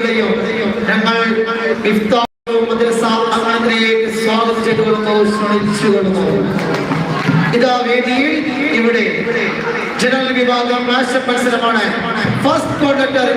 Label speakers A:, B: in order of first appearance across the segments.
A: ഞങ്ങൾ സ്വാഗതം ചെയ്തുകൊള്ളുന്നു ക്ഷണിച്ചുകൊള്ളുന്നു ഇതാ വേദിയിൽ ഇവിടെ ജനറൽ വിഭാഗം മാഷ മത്സരമാണ്. ഫസ്റ്റ് കോണ്ടക്ടർ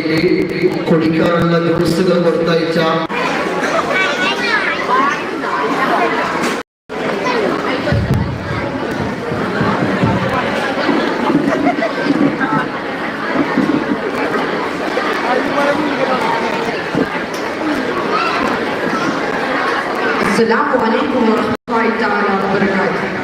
A: ഉസ്താദുമാർക്ക് വേണ്ടിയിട്ട് കുടിക്കാനുള്ള ജ്യൂസുകൾ കൊടുത്തയച്ച
B: السلام عليكم ورحمة الله تعالى وبركاته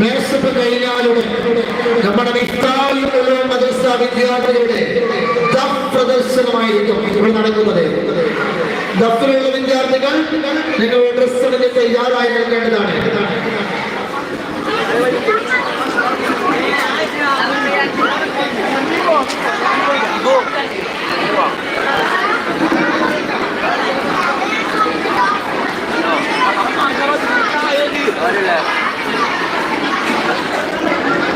A: മേശപ്പ് കഴിഞ്ഞാലും നമ്മുടെ ഇഫ്താറിൽ മുഴുവൻ മദ്രസ വിദ്യാർത്ഥികളുടെ ദഫ് പ്രദർശനമായിരിക്കും ഇവിടെ നടക്കുന്നത് ദഫിലുള്ള വിദ്യാർത്ഥികൾ നിങ്ങളുടെ ഡ്രസ് എടുത്ത് തയ്യാറായി നിൽക്കേണ്ടതാണ് Go.